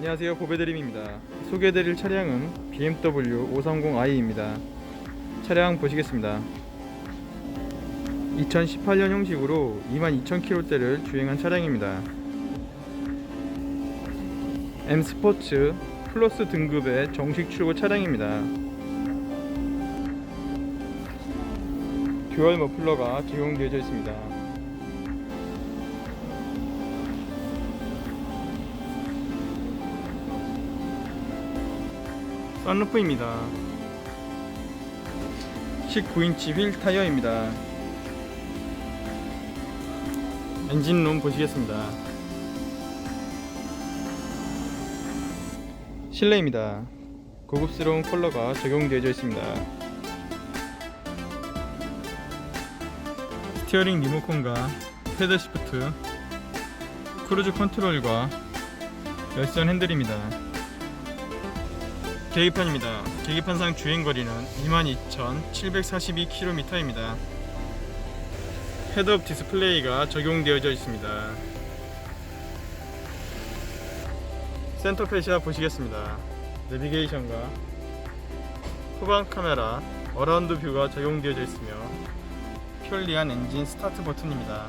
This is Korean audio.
안녕하세요. 보배드림입니다. 소개해드릴 차량은 BMW 530i입니다. 차량 보시겠습니다. 2018년 형식으로 22,000km대를 주행한 차량입니다. M 스포츠 플러스 등급의 정식 출고 차량입니다. 듀얼 머플러가 적용되어 있습니다 썬루프입니다. 19인치 휠 타이어입니다. 엔진룸 보시겠습니다. 실내입니다. 고급스러운 컬러가 적용되어 있습니다. 스티어링 리모컨과 패드 시프트 크루즈 컨트롤과 열선 핸들입니다 계기판입니다. 계기판상 주행거리는 22,742km입니다. 헤드업 디스플레이가 적용되어져 있습니다. 센터 페시아 보시겠습니다. 내비게이션과 후방 카메라, 어라운드 뷰가 적용되어져 있으며 편리한 엔진 스타트 버튼입니다.